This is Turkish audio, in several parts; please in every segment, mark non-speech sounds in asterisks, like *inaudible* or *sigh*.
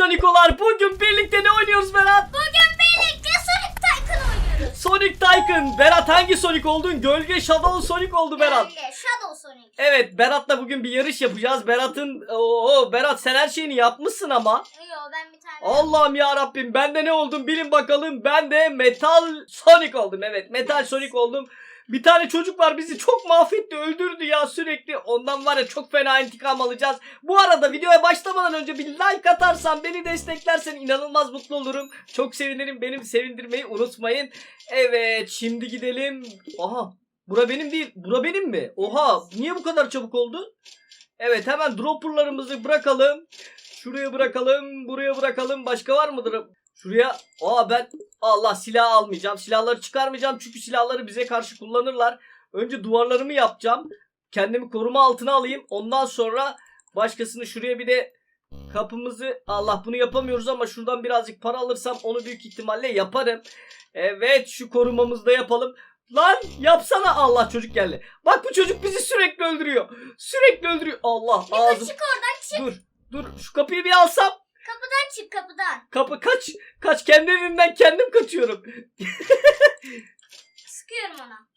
Canikolar bugün birlikte ne oynuyoruz Berat? Bugün birlikte Sonic Tycoon oynuyoruz. Sonic Tycoon. Berat hangi Sonic oldun? Gölge Shadow Sonic oldu Berat. Öyle, Shadow Sonic. Evet Berat'la bugün bir yarış yapacağız. Berat'ın Oo Berat sen her şeyini yapmışsın ama. Yo ben bir tane. Allah'ım ya Rabbim ben de ne oldum bilin bakalım. Ben de Metal Sonic oldum. Evet Metal Sonic oldum. Bir tane çocuk var bizi çok mahvetti öldürdü ya sürekli. Ondan var ya çok fena intikam alacağız. Bu arada videoya başlamadan önce bir like atarsan beni desteklersen inanılmaz mutlu olurum. Çok sevinirim benim sevindirmeyi unutmayın. Evet şimdi gidelim. Aha bura benim değil. Bura benim mi? Oha niye bu kadar çabuk oldu? Evet hemen dropperlarımızı bırakalım. Şuraya bırakalım, buraya bırakalım. Başka var mıdır? Şuraya. Aa ben Allah silah almayacağım. Silahları çıkarmayacağım çünkü silahları bize karşı kullanırlar. Önce duvarlarımı yapacağım. Kendimi koruma altına alayım. Ondan sonra başkasını şuraya bir de kapımızı Allah bunu yapamıyoruz ama şuradan birazcık para alırsam onu büyük ihtimalle yaparım. Evet şu korumamızı da yapalım. Lan yapsana Allah çocuk geldi. Bak bu çocuk bizi sürekli öldürüyor. Sürekli öldürüyor. Allah ağzım. çık oradan çık. Dur. Dur şu kapıyı bir alsam. Kapıdan çık kapıdan. Kapı kaç. Kaç kendi evimden kendim kaçıyorum. *laughs* Sıkıyorum ona.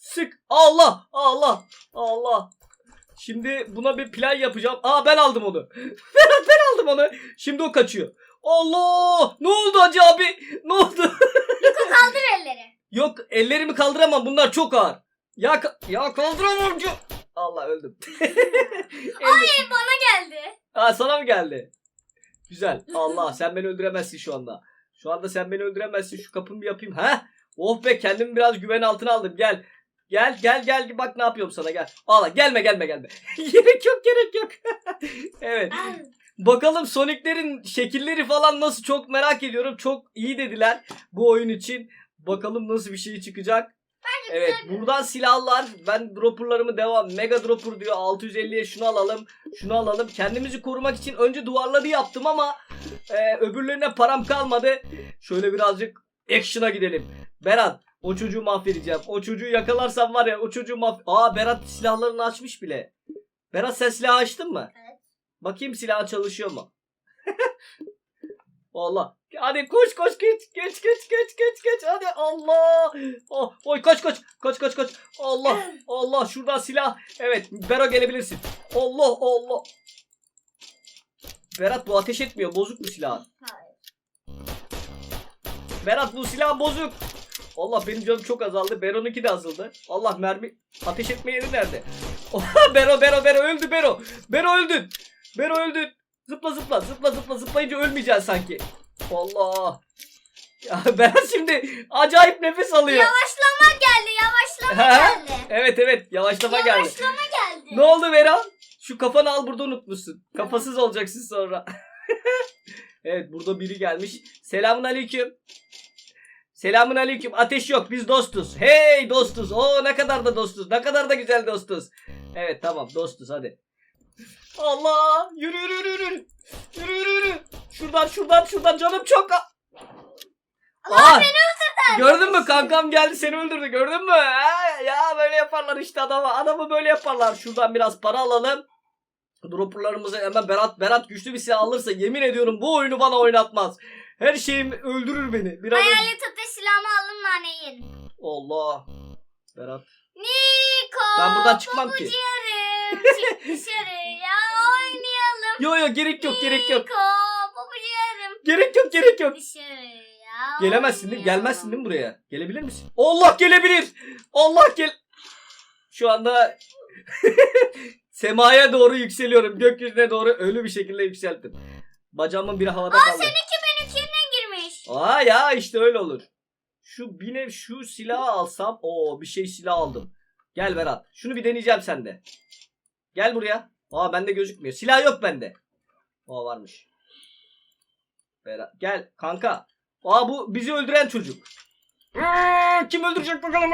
Sık. Allah. Allah. Allah. Şimdi buna bir plan yapacağım. Aa ben aldım onu. *laughs* ben, ben aldım onu. Şimdi o kaçıyor. Allah! Ne oldu Hacı abi? Ne oldu? *laughs* Niko kaldır elleri. Yok ellerimi kaldıramam. Bunlar çok ağır. Ya ya kaldıramam. Allah öldüm. Ay bana geldi. Aa sana mı geldi? Güzel. Allah sen beni öldüremezsin şu anda. Şu anda sen beni öldüremezsin. Şu kapımı yapayım. Ha? Oh be kendimi biraz güven altına aldım. Gel. Gel gel gel bak ne yapıyorum sana gel. Allah gelme gelme gelme. *laughs* gerek yok gerek yok. *laughs* evet. Bakalım Sonic'lerin şekilleri falan nasıl çok merak ediyorum. Çok iyi dediler bu oyun için. Bakalım nasıl bir şey çıkacak. Evet buradan silahlar. Ben dropperlarımı devam. Mega dropper diyor. 650'ye şunu alalım. Şunu alalım. Kendimizi korumak için önce duvarları yaptım ama e, öbürlerine param kalmadı. Şöyle birazcık action'a gidelim. Berat o çocuğu mahvedeceğim. O çocuğu yakalarsam var ya o çocuğu mahv... Aa Berat silahlarını açmış bile. Berat sen silah açtın mı? Evet. Bakayım silah çalışıyor mu? *laughs* Allah. Hadi koş koş geç geç geç geç geç geç hadi Allah. Oh, oy kaç kaç kaç kaç kaç. Allah Allah şuradan silah. Evet Bero gelebilirsin. Allah Allah. Berat bu ateş etmiyor. Bozuk bu silah. Hayır. Berat bu silah bozuk. Allah benim canım çok azaldı. Bero'nunki de azaldı. Allah mermi ateş etme yeri nerede? *laughs* Bero Bero Bero öldü Bero. Bero öldün. Bero öldün. Zıpla zıpla zıpla zıpla zıplayınca ölmeyeceksin sanki. Allah. Ya *laughs* Berat şimdi acayip nefes alıyor. Yavaşlama geldi yavaşlama Ha? geldi. Evet evet yavaşlama geldi. Yavaşlama geldi. Ne oldu Vera? Şu kafanı al burada unutmuşsun. Kafasız olacaksın sonra. *laughs* evet burada biri gelmiş. Selamun aleyküm. Selamun aleyküm. Ateş yok biz dostuz. Hey dostuz. Oo ne kadar da dostuz. Ne kadar da güzel dostuz. Evet tamam dostuz hadi. Allah yürü yürü yürü yürü. Yürü yürü yürü. Şuradan şuradan şuradan canım çok. a- Allah Aa, Gördün mü kankam geldi seni öldürdü gördün mü? Ha, ya böyle yaparlar işte adama. Adamı böyle yaparlar. Şuradan biraz para alalım. Dropperlarımızı hemen Berat Berat güçlü bir silah alırsa yemin ediyorum bu oyunu bana oynatmaz. Her şeyim öldürür beni. Biraz önce- Hayalet ateş silahımı alın nane yiyin. Allah. Berat. Niko. Ben buradan çıkmam ki. Çık dışarıya *laughs* oynayalım. Yo yo gerek yok gerek yok. Niko Gerek yok gerek yok. dışarıya Gelemezsin değil mi? Gelmezsin değil mi buraya? Gelebilir misin? Allah gelebilir. Allah gel. Şu anda *laughs* semaya doğru yükseliyorum. Gökyüzüne doğru ölü bir şekilde yükselttim. Bacağımın biri havada kaldı. Seninki benimkinden girmiş. Aa ya işte öyle olur. Şu bine şu silahı alsam o bir şey silah aldım. Gel Berat. Şunu bir deneyeceğim sende. Gel buraya. Aa bende gözükmüyor. Silah yok bende. Aa varmış. Berat gel kanka. Aa bu bizi öldüren çocuk. Kim öldürecek bakalım?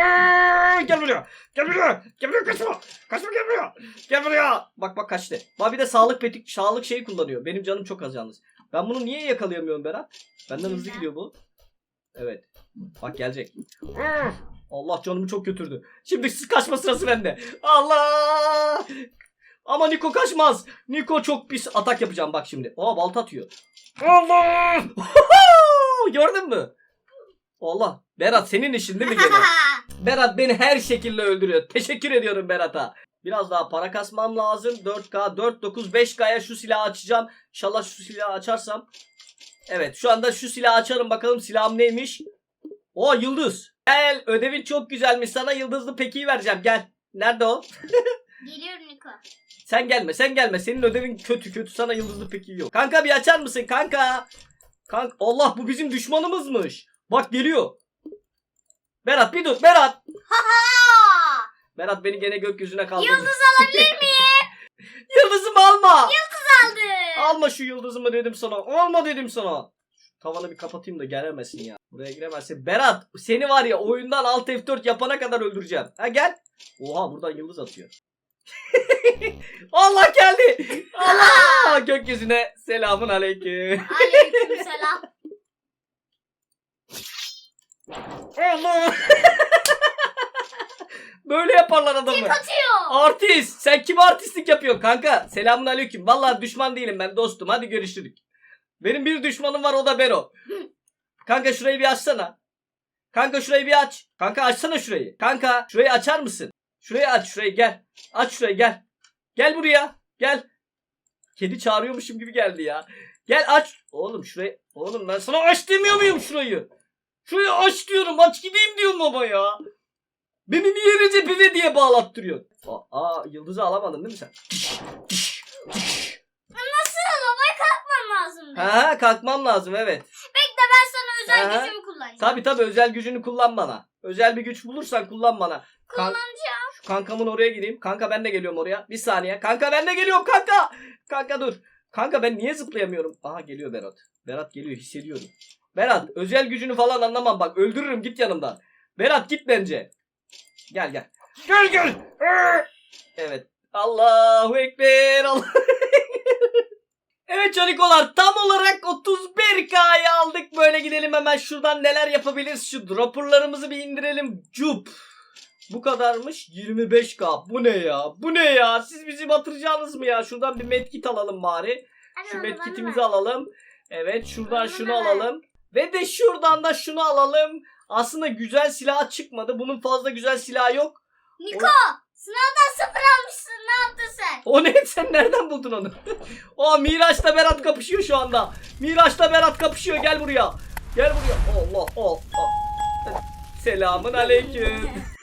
Gel buraya. Gel buraya. Gel buraya kaçma. Kaçma gel buraya. Gel buraya. Bak bak kaçtı. Bak bir de sağlık petik sağlık şeyi kullanıyor. Benim canım çok az yalnız. Ben bunu niye yakalayamıyorum Berat? Benden hızlı gidiyor bu. Evet. Bak gelecek. Allah canımı çok götürdü. Şimdi siz kaçma sırası bende. Allah! Ama Niko kaçmaz. Niko çok pis atak yapacağım bak şimdi. Aa balta atıyor. Allah! Gördün mü? Allah. Berat senin işin değil mi gene? *laughs* Berat beni her şekilde öldürüyor. Teşekkür ediyorum Berat'a. Biraz daha para kasmam lazım. 4K, 4.9, 5K'ya şu silahı açacağım. İnşallah şu silahı açarsam. Evet şu anda şu silahı açarım bakalım silahım neymiş. O yıldız. Gel ödevin çok güzelmiş sana yıldızlı pekiyi vereceğim gel. Nerede o? *laughs* Geliyor Niko. Sen gelme sen gelme senin ödevin kötü kötü sana yıldızlı pekiyi yok. Kanka bir açar mısın kanka? Kanka Allah bu bizim düşmanımızmış. Bak geliyor. Berat bir dur Berat. *laughs* Berat beni gene gökyüzüne kaldırdı. Yıldız alabilir *laughs* miyim? Yıldızımı alma. Aldı. Alma şu yıldızımı dedim sana. Alma dedim sana. Tavanı bir kapatayım da gelemesin ya. Buraya giremezsin. Berat seni var ya oyundan alt F4 yapana kadar öldüreceğim. Ha gel. Oha buradan yıldız atıyor. *laughs* Allah geldi. Allah *laughs* gökyüzüne selamun aleyküm. Aleyküm *laughs* selam. Allah. Böyle yaparlar adamı. Atıyor. Artist. Sen kim artistlik yapıyorsun kanka? Selamun aleyküm. Vallahi düşman değilim ben dostum. Hadi görüşürük. Benim bir düşmanım var o da Bero. Kanka şurayı bir açsana. Kanka şurayı bir aç. Kanka açsana şurayı. Kanka şurayı açar mısın? Şurayı aç şurayı gel. Aç şurayı gel. Gel buraya. Gel. Kedi çağırıyormuşum gibi geldi ya. Gel aç. Oğlum şurayı. Oğlum ben sana aç demiyor muyum şurayı? Şurayı aç diyorum. Aç gideyim diyorum baba ya. Beni niye Recep İve diye bağlattırıyorsun? Aa, aa, yıldızı alamadın değil mi sen? Nasıl? Havaya kalkmam lazım. Ha kalkmam lazım evet. Bekle ben sana özel Aha. gücümü kullanacağım. Tabi tabi özel gücünü kullan bana. Özel bir güç bulursan kullan bana. Kan- Kullanacağım. Kankamın oraya gireyim. Kanka ben de geliyorum oraya. Bir saniye. Kanka ben de geliyorum kanka. Kanka dur. Kanka ben niye zıplayamıyorum? Aha geliyor Berat. Berat geliyor hissediyorum. Berat özel gücünü falan anlamam bak. Öldürürüm git yanımdan. Berat git bence. Gel gel. Gel gel. Evet. Allahu Ekber. Allah. evet canikolar tam olarak 31K'yı aldık. Böyle gidelim hemen şuradan neler yapabiliriz. Şu dropperlarımızı bir indirelim. Cup. Bu kadarmış 25k. Bu ne ya? Bu ne ya? Siz bizi batıracağınız mı ya? Şuradan bir medkit alalım bari. Hadi Şu medkitimizi alalım. Evet şuradan şunu alalım. Ve de şuradan da şunu alalım. Aslında güzel silah çıkmadı. Bunun fazla güzel silahı yok. Niko sınavdan sıfır almışsın ne yaptın sen? O ne? *laughs* Sen nereden buldun onu? *laughs* o Miraç'la Berat kapışıyor şu anda. Miraç'la Berat kapışıyor. Gel buraya. Gel buraya. Allah. Allah. Selamun aleyküm. *laughs*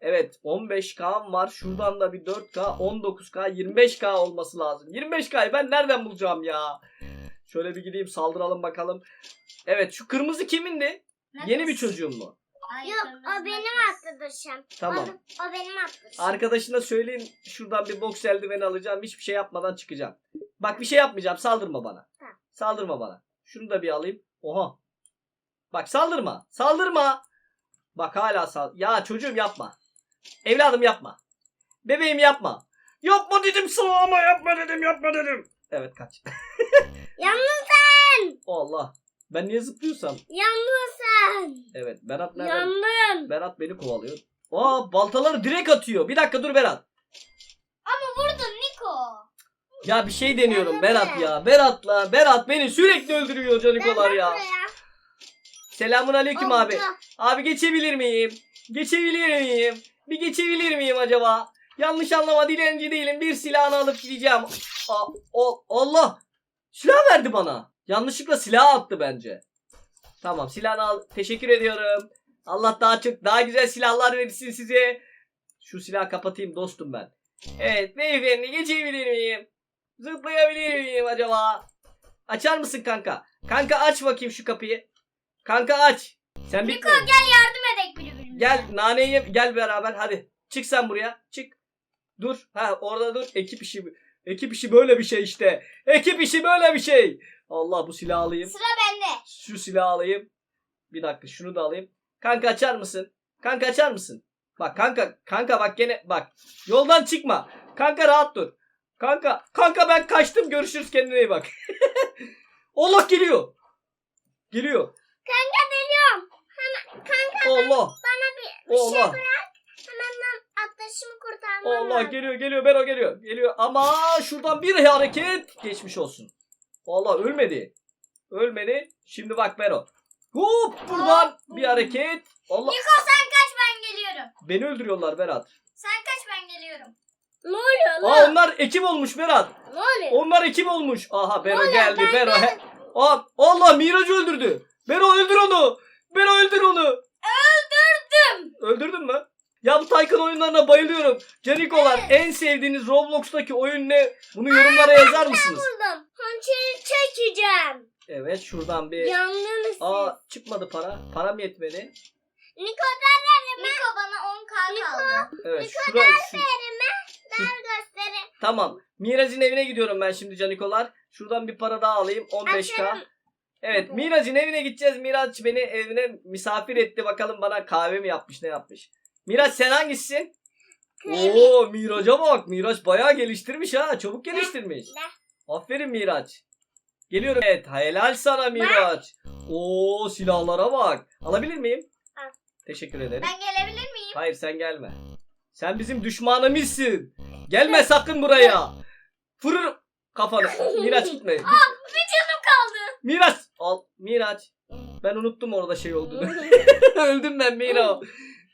Evet 15K var. Şuradan da bir 4K, 19K, 25K olması lazım. 25K'yı ben nereden bulacağım ya? Şöyle bir gideyim saldıralım bakalım. Evet şu kırmızı kimindi? Yeni bir çocuğum mu? Yok o benim arkadaşım. Tamam. O, o benim arkadaşım. Arkadaşına söyleyin şuradan bir boks eldiveni alacağım. Hiçbir şey yapmadan çıkacağım. Bak bir şey yapmayacağım. Saldırma bana. Tamam. Saldırma bana. Şunu da bir alayım. Oha. Bak saldırma. Saldırma. Bak hala sal. Ya çocuğum yapma. Evladım yapma. Bebeğim yapma. Yapma dedim sana ama yapma dedim yapma dedim. Evet kaç. *laughs* Yalnız Allah. Ben niye zıplıyorsam? yalnız sen. Evet Berat nereden? Yandın. Berat beni kovalıyor. Aa baltaları direkt atıyor. Bir dakika dur Berat. Ama vurdun Niko. Ya bir şey deniyorum Berat ya. Berat'la Berat beni sürekli öldürüyor canikolar ya. Selamun aleyküm abi. Abi geçebilir miyim? Geçebilir miyim? Bir geçebilir miyim acaba? Yanlış anlama dilenci değilim. Bir silahını alıp gideceğim. Aa, o, Allah. Silah verdi bana. Yanlışlıkla silah attı bence. Tamam silahını al. Teşekkür ediyorum. Allah daha çok daha güzel silahlar versin size. Şu silahı kapatayım dostum ben. Evet beyefendi geçebilir miyim? Zıplayabilir miyim acaba? Açar mısın kanka? Kanka aç bakayım şu kapıyı. Kanka aç. Sen Niko bitme. gel yardım edek birbirimize. Gel naneyi ye- gel beraber hadi. Çık sen buraya. Çık. Dur. Ha orada dur. Ekip işi. Ekip işi böyle bir şey işte. Ekip işi böyle bir şey. Allah bu silahı alayım. Sıra bende. Şu silahı alayım. Bir dakika şunu da alayım. Kanka açar mısın? Kanka açar mısın? Bak kanka kanka bak gene bak. Yoldan çıkma. Kanka rahat dur. Kanka kanka ben kaçtım. Görüşürüz kendine iyi bak. *laughs* Allah geliyor. Geliyor. Kanka geliyorum. Kanka Allah. bana bir, bir şey Allah. bırak. Hemen ben atlaşımı kurtarmam Allah lazım. geliyor geliyor Bero geliyor. Geliyor ama şuradan bir hareket geçmiş olsun. Allah ölmedi. Ölmedi. Şimdi bak Bero. Hop buradan bir hareket. Allah Niko sen kaç ben geliyorum. beni öldürüyorlar Berat. Sen kaç ben geliyorum. Ne oluyor Aa lan? onlar ekip olmuş Berat. Ne oluyor? Onlar ekip olmuş. Aha Bero geldi. ben Bero. Aa, Allah Miraç'ı öldürdü. Bero öldür onu. Bero öldür onu. Öldürdüm. Öldürdün mü? Ya bu Tycoon oyunlarına bayılıyorum. Canikolar en sevdiğiniz Roblox'taki oyun ne? Bunu yorumlara yazar mısınız? Buldum. Hançeri çekeceğim. Evet şuradan bir... Yandınız. Aa çıkmadı para. Param yetmedi. Niko der Niko bana 10 k kaldı. Evet şuraya şu... der gösterin. Tamam. Miraç'ın evine gidiyorum ben şimdi Canikolar. Şuradan bir para daha alayım. 15k. Açarım. Evet Miraç'ın evine gideceğiz. Miraç beni evine misafir etti. Bakalım bana kahve mi yapmış ne yapmış. Miraç sen hangisisin? Oo Miraç'a bak. Miraç bayağı geliştirmiş ha. Çabuk geliştirmiş. Aferin Miraç. Geliyorum. Evet helal sana Miraç. Oo silahlara bak. Alabilir miyim? Al. Teşekkür ederim. Ben gelebilir miyim? Hayır sen gelme. Sen bizim düşmanımızsın. Gelme sakın buraya. Fırır kafanı. Miraç gitme. Bir canım kaldı. Miraç. Al. Miraç. Ben unuttum orada şey olduğunu. *laughs* öldüm ben Miro.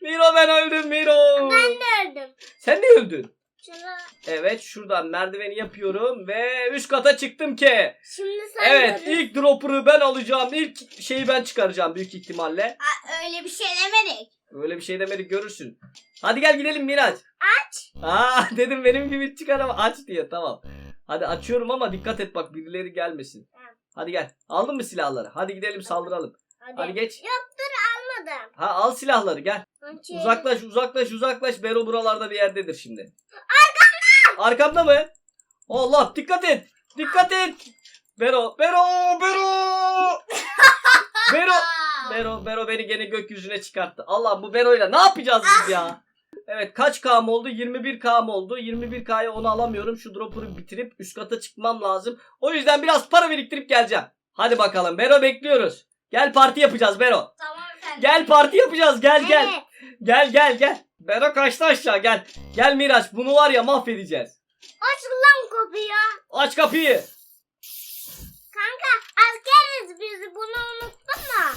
Miro ben öldüm Miro. Ben de öldüm. Sen de öldün. Şunu Evet şuradan merdiveni yapıyorum ve üst kata çıktım ki. şimdi sen Evet görürsün. ilk dropper'ı ben alacağım. İlk şeyi ben çıkaracağım büyük ihtimalle. Aa, öyle bir şey demedik. Öyle bir şey demedik görürsün. Hadi gel gidelim Miraç. Aç. Aa *laughs* dedim benim gibi çıkar ama aç diye tamam. Hadi açıyorum ama dikkat et bak birileri gelmesin. Tamam. Hadi gel. Aldın mı silahları? Hadi gidelim saldıralım. Hadi. Hadi geç. Yok dur almadım. Ha al silahları gel. Hançeri. Uzaklaş uzaklaş uzaklaş. Bero buralarda bir yerdedir şimdi. Arkamda. Arkamda mı? Allah dikkat et. Dikkat et. Bero Bero Bero. *laughs* Bero. *laughs* Bero Bero beni gene gökyüzüne çıkarttı. Allah bu Bero'yla ne yapacağız biz ya? Evet kaç K'm oldu? 21 K'm oldu. 21K'ya onu alamıyorum. Şu dropper'ı bitirip üst kata çıkmam lazım. O yüzden biraz para biriktirip geleceğim. Hadi bakalım Bero bekliyoruz. Gel parti yapacağız Bero. Tamam efendim. Gel parti yapacağız gel gel. Evet. Gel gel gel. Bero kaçtı aşağı gel. Gel Miraç bunu var ya mahvedeceğiz. Aç lan kapıyı. Aç kapıyı. Kanka askeriz biz bunu unuttun mu?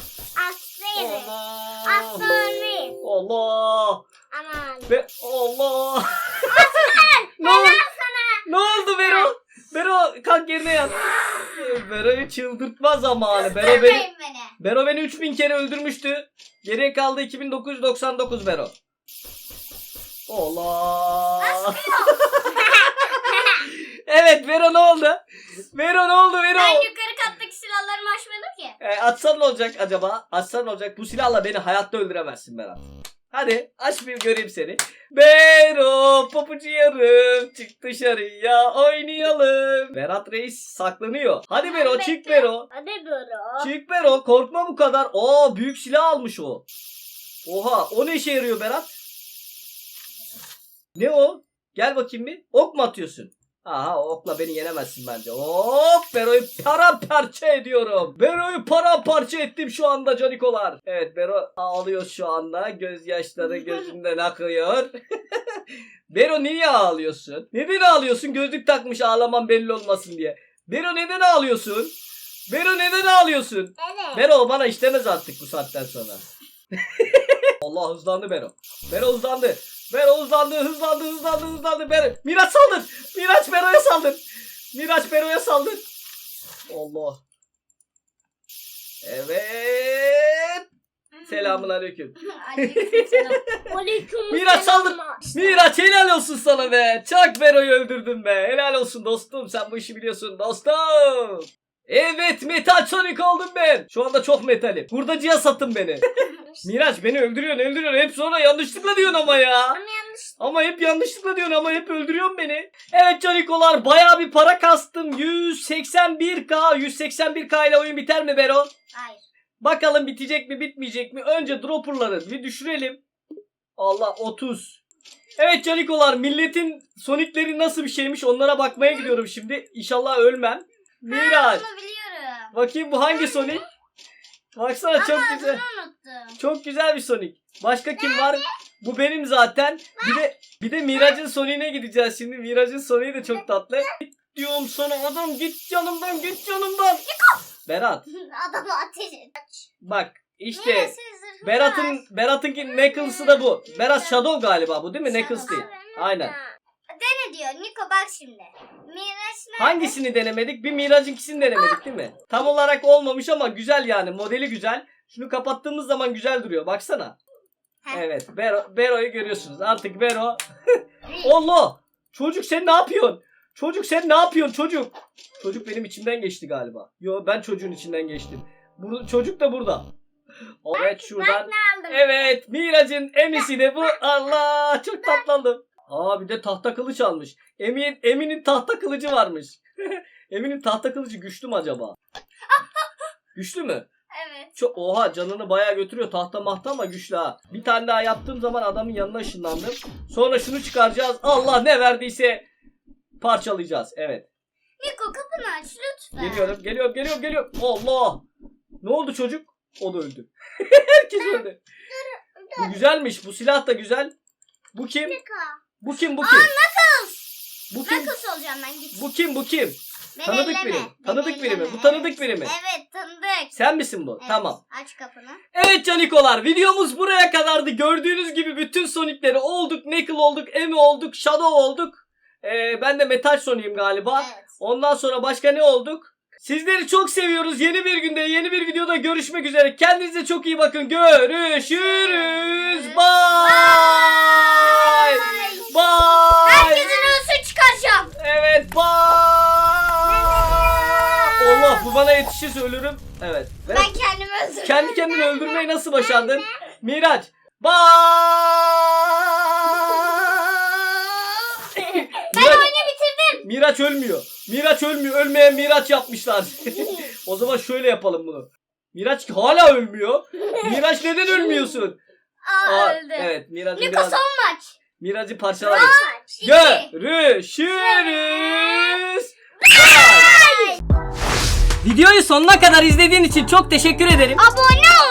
Askeriz. Allah. Askerliyiz. Allah. Aman. Be Allah. *laughs* ne oldu? Ne oldu Bero? Bero kalk yerine yat. Bero'yu çıldırtma zamanı. Bero beni. Bero beni 3000 kere öldürmüştü. Geriye kaldı 2999 Bero. Allah. *laughs* *laughs* evet Bero ne oldu? Bero ne oldu Bero? Ben yukarı kattaki silahlarımı açmadım ki. E, atsan ne olacak acaba? Atsan ne olacak? Bu silahla beni hayatta öldüremezsin Berat. Hadi aç bir göreyim seni. Bero papucu yarım çık dışarıya oynayalım. Berat Reis saklanıyor. Hadi Bero çık. Bero. Hadi Bero. Çık Bero korkma bu kadar. Aa büyük silah almış o. Oha o ne işe yarıyor Berat? Ne o? Gel bakayım bir. Ok mu atıyorsun? Aha okla beni yenemezsin bence. Hop Bero'yu paramparça ediyorum. Bero'yu paramparça ettim şu anda canikolar. Evet Bero ağlıyor şu anda. Gözyaşları *laughs* gözünden akıyor. *laughs* Bero niye ağlıyorsun? Neden ağlıyorsun? Gözlük takmış ağlaman belli olmasın diye. Bero neden ağlıyorsun? Bero neden ağlıyorsun? Evet. Bero bana işlemez artık bu saatten sonra. *laughs* Allah hızlandı Bero. Bero hızlandı. Bero hızlandı, hızlandı, hızlandı, hızlandı. Bero. Miraç saldır. Miraç Bero'ya saldır. Miraç Bero'ya saldır. Allah. Evet. Selamun aleyküm. *laughs* Aleyküm *laughs* Miraç saldır. Miraç helal olsun sana be. Çak Bero'yu öldürdün be. Helal olsun dostum. Sen bu işi biliyorsun dostum. Evet metal Sonic oldum ben. Şu anda çok metalim. Hurdacıya sattın beni. *laughs* Miraç beni öldürüyorsun öldürüyorsun. Hep sonra yanlışlıkla diyorsun ama ya. Ama yanlış. Ama hep yanlışlıkla diyorsun ama hep öldürüyorsun beni. Evet Canikolar baya bir para kastım. 181k. 181k ile oyun biter mi Bero? Hayır. Bakalım bitecek mi bitmeyecek mi? Önce dropperları bir düşürelim. Allah 30. Evet Canikolar milletin Sonic'leri nasıl bir şeymiş onlara bakmaya gidiyorum şimdi. İnşallah ölmem. Miraç. Bunu biliyorum. Bakayım bu hangi Sonic? Baksana çok güzel. unuttum. Çok güzel bir Sonic. Başka kim var? Bu benim zaten. Bir de bir de Miraç'ın Sonic'ine gideceğiz şimdi. Miraç'ın Sonic'i de çok tatlı. Git diyorum sana adam git yanımdan git yanımdan. Berat *laughs* Adamı ateş et. bak işte Neresi zırhı var? Berat'ın Berat'ınki Knuckles'ı da bu. Berat Shadow galiba bu değil mi? Knuckles değil. Aynen. Ne diyor Niko bak şimdi. Miraç nerede? Hangisini denemedik? Bir Miraç'ınkisini denemedik değil mi? Tam olarak olmamış ama güzel yani. Modeli güzel. Şunu kapattığımız zaman güzel duruyor. Baksana. Heh. Evet. Bero, Bero'yu görüyorsunuz. Artık Bero. *laughs* Allah! Çocuk sen ne yapıyorsun? Çocuk sen ne yapıyorsun çocuk? Çocuk benim içimden geçti galiba. Yo ben çocuğun içinden geçtim. Bu, çocuk da burada. Evet şuradan. Evet Miraç'ın emisi de bu. Allah çok tatlandım. Aa bir de tahta kılıç almış. Emin, Emin'in tahta kılıcı varmış. *laughs* Emin'in tahta kılıcı güçlü mü acaba? *laughs* güçlü mü? Evet. Çok, oha canını bayağı götürüyor tahta mahta ama güçlü ha. Bir tane daha yaptığım zaman adamın yanına ışınlandım. Sonra şunu çıkaracağız. Allah ne verdiyse parçalayacağız. Evet. Niko kapını aç lütfen. Geliyorum geliyorum geliyorum geliyorum. Allah. Ne oldu çocuk? O da öldü. *laughs* Herkes öldü. Bu güzelmiş. Bu silah da güzel. Bu kim? Niko. Bu kim? Bu kim? Bu kim? Knuckles olacağım ben git. Bu kim? Bu kim? Beni Tanıdık elleme, biri Tanıdık biri mi? Bu tanıdık biri mi? Evet tanıdık. Sen misin bu? Evet, Tamam. Aç kapını. Evet canikolar videomuz buraya kadardı. Gördüğünüz gibi bütün Sonic'leri olduk. Knuckle olduk. Emi olduk. Shadow olduk. Ee, ben de Metal Sonic'im galiba. Evet. Ondan sonra başka ne olduk? Sizleri çok seviyoruz. Yeni bir günde, yeni bir videoda görüşmek üzere. Kendinize çok iyi bakın. Görüşürüz. Bye. Bye. Herkesin ölüsü çıkaracağım. Evet. Bye. Allah bu bana yetişirse ölürüm. Evet. Ben Ben kendimi öldürdüm. kendi kendini öldürmeyi nasıl başardın? Miraç. Bye. Ben oyunu bitirdim. Miraç ölmüyor. Miraç ölmüyor. Ölmeyen Miraç yapmışlar. *laughs* o zaman şöyle yapalım bunu. Miraç hala ölmüyor. Miraç neden ölmüyorsun? Aa, Aa, öldü. Evet Miraç'ı Niko biraz... son maç. Miraç'ı parçaladık. Görüşürüz. Videoyu sonuna kadar izlediğin için çok teşekkür ederim. Abone unutmayın.